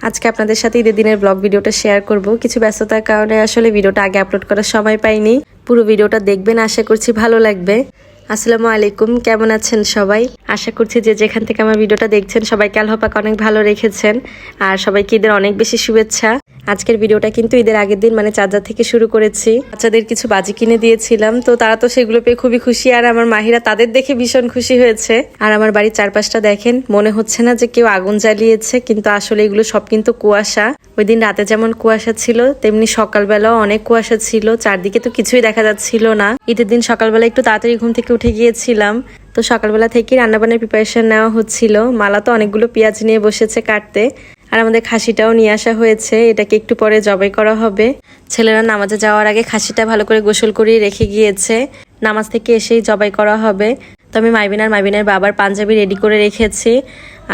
আজকে আপনাদের সাথে ঈদের দিনের ব্লগ ভিডিওটা শেয়ার করব। কিছু ব্যস্ততার কারণে আসলে ভিডিওটা আগে আপলোড করার সময় পাইনি। পুরো ভিডিওটা দেখবেন, আশা করছি ভালো লাগবে। আসসালামু আলাইকুম, কেমন আছেন সবাই? আশা করছি যে যেখান থেকে আমার ভিডিওটা দেখছেন, সবাইকে আল্লাহ পাক অনেক ভালো রেখেছেন। আর সবাইকে ঈদের অনেক বেশি শুভেচ্ছা। আজকের ভিডিওটা কিন্তু ঈদের আগের দিন মানে চার্জার থেকে শুরু করেছি। বাচ্চাদের কিছু বাজি কিনে দিয়েছিলাম, তো তারা তো সেগুলো পেয়ে খুবই খুশি। আর আমার মাহিরা তাদের দেখে ভীষণ খুশি হয়েছে। আর আমার বাড়ির চারপাশটা দেখেন, মনে হচ্ছে না যে কেউ আগুন জ্বালিয়েছে, কিন্তু আসলে এগুলো সব কিন্তু কুয়াশা। ওই দিন রাতে যেমন কুয়াশা ছিল, তেমনি সকালবেলাও অনেক কুয়াশা ছিল। চারদিকে তো কিছুই দেখা যাচ্ছিল না। ঈদের দিন সকালবেলা একটু তাড়াতাড়ি ঘুম থেকে উঠে গিয়েছিলাম। তো সকালবেলা থেকে রান্নাবান্নার প্রিপারেশন নেওয়া হচ্ছিল। মালা তো অনেকগুলো পেঁয়াজ নিয়ে বসেছে কাটতে। আর আমাদের খাসিটাও নিয়ে আসা হয়েছে। এটাকে একটু পরে জবাই করা হবে। ছেলেরা নামাজে যাওয়ার আগে খাসিটা ভালো করে গোসল করিয়ে রেখে গিয়েছে। নামাজ থেকে এসেই জবাই করা হবে। তো আমি মাইবিন আর মাইবিনের বাবার পাঞ্জাবি রেডি করে রেখেছি।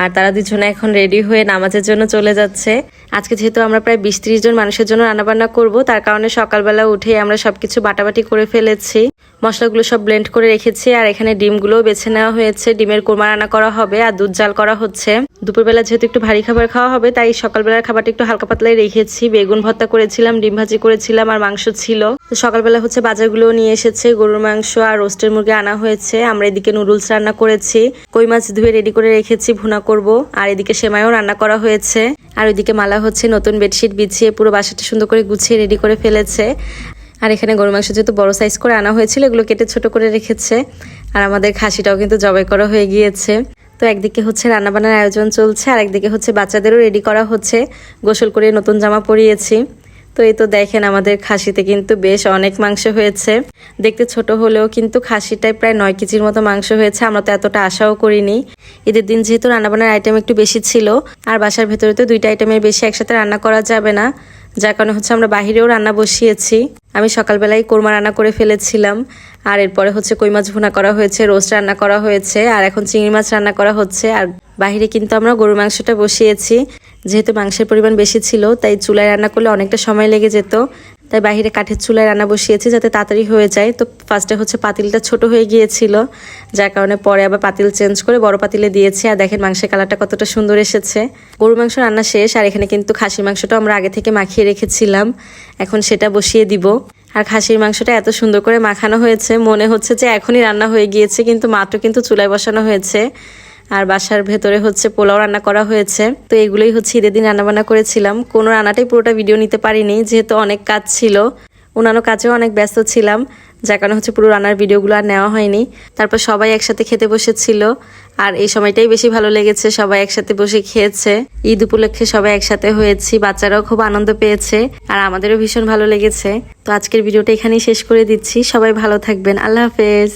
আর তারা দুজনে এখন রেডি হয়ে নামাজের জন্য চলে যাচ্ছে। আজকে যেহেতু আমরা প্রায় বিশ ত্রিশ জন মানুষের জন্য রান্নাবান্না করব, তার কারণে সকালবেলা উঠে আমরা সবকিছু বাটাবাটি করে ফেলেছি। মশলাগুলো সব ব্লেন্ড করে রেখেছি, আর এখানে ডিমগুলোও বেছে নেওয়া হয়েছে। ডিমের কোরমা রান্না করা হবে, আর দুধ জাল করা হচ্ছে। দুপুরবেলা যেহেতু একটু ভারী খাবার খাওয়া হবে, তাই সকালবেলার খাবারটা একটু হালকা পাতলাই রেখেছি। বেগুন ভর্তা করেছিলাম, ডিম ভাজি করেছিলাম, আর মাংস ছিল। তো সকালবেলা হচ্ছে বাজারগুলো নিয়ে এসেছে, গরুর মাংস আর রোস্টের মুরগি আনা হয়েছে। আমরা এদিকে নুডলস রান্না করেছি। কই মাছ ধুয়ে রেডি করে রেখেছি, ভুনা করব। আর এদিকে সেমাইও রান্না করা হয়েছে। আর ওইদিকে মালা হচ্ছে নতুন বেডশিট বিছিয়ে পুরো বাসাটা সুন্দর করে গুছিয়ে রেডি করে ফেলেছে। আর এখানে গরু মাংস যেহেতু বড় সাইজ করে আনা হয়েছিল, এগুলো কেটে ছোট করে রেখেছে। আর আমাদের খাসিটাও কিন্তু জবাই করা হয়ে গিয়েছে। তো একদিকে হচ্ছে রান্নাবান্নার আয়োজন চলছে আর একদিকে হচ্ছে বাচ্চাদেরও রেডি করা হচ্ছে। গোসল করে নতুন জামা পরিয়েছি। তো এই তো দেখেন আমাদের খাসিতে কিন্তু বেশ অনেক মাংস হয়েছে। দেখতে ছোট হলেও কিন্তু খাসিটায় প্রায় নয় কেজির মতো মাংস হয়েছে, আমরা তো এতটা আশাও করিনি। ঈদের দিন যেহেতু রান্নাবান্নার আইটেম একটু বেশি ছিল, আর বাসার ভেতরে তো দুইটা আইটেমের বেশি একসাথে রান্না করা যাবে না, যার কারণে হচ্ছে আমরা বাহিরেও রান্না বসিয়েছি। আমি সকালবেলায় কোরমা রান্না করে ফেলেছিলাম, আর এরপরে হচ্ছে কই মাছ ভুনা করা হয়েছে, রোস্ট রান্না করা হয়েছে, আর এখন চিংড়ি মাছ রান্না করা হচ্ছে, আর বাহিরে কিন্তু আমরা গরুর মাংসটা বসিয়েছি। যেহেতু মাংসের পরিমাণ বেশি ছিল, তাই চুলায় রান্না করলে অনেকটা সময় লেগে যেত। তাই বাইরে কাঠের চুলায় রান্না বসিয়েছি যাতে তাড়াতাড়ি হয়ে যায়। তো ফার্স্টে হচ্ছে পাতিলটা ছোট হয়ে গিয়েছিল, যার কারণে পরে আবার পাতিল চেঞ্জ করে বড় পাতিলে দিয়েছি। আর দেখেন মাংসের কালারটা কতটা সুন্দর এসেছে। গরু মাংস রান্না শেষ, আর এখানে কিন্তু খাসির মাংসটা আমরা আগে থেকে মাখিয়ে রেখেছিলাম। এখন সেটা বসিয়ে দিব। আর খাসির মাংসটা এত সুন্দর করে মাখানো হয়েছে, মনে হচ্ছে যে এখনই রান্না হয়ে গিয়েছে, কিন্তু মাত্র কিন্তু চুলায় বসানো হয়েছে। আর বাসার ভেতরে হচ্ছে পোলাও রান্না করা হয়েছে। তো এগুলোই হচ্ছে ঈদের দিন রান্নাবান্না করেছিলাম। কোনো রান্নাটাই পুরোটা ভিডিও নিতে পারিনি, যেহেতু অনেক কাজ ছিল। অন্যান্য কাজেও অনেক ব্যস্ত ছিলাম, যার কারণে হচ্ছে পুরো রান্নার ভিডিওগুলো আর নেওয়া হয়নি। তারপর সবাই একসাথে খেতে বসেছিল, আর এই সময়টাই বেশি ভালো লেগেছে, সবাই একসাথে বসে খেয়েছে। ঈদ উপলক্ষে সবাই একসাথে হয়েছি, বাচ্চারাও খুব আনন্দ পেয়েছে, আর আমাদেরও ভীষণ ভালো লেগেছে। তো আজকের ভিডিওটা এখানেই শেষ করে দিচ্ছি, সবাই ভালো থাকবেন, আল্লাহ হাফেজ।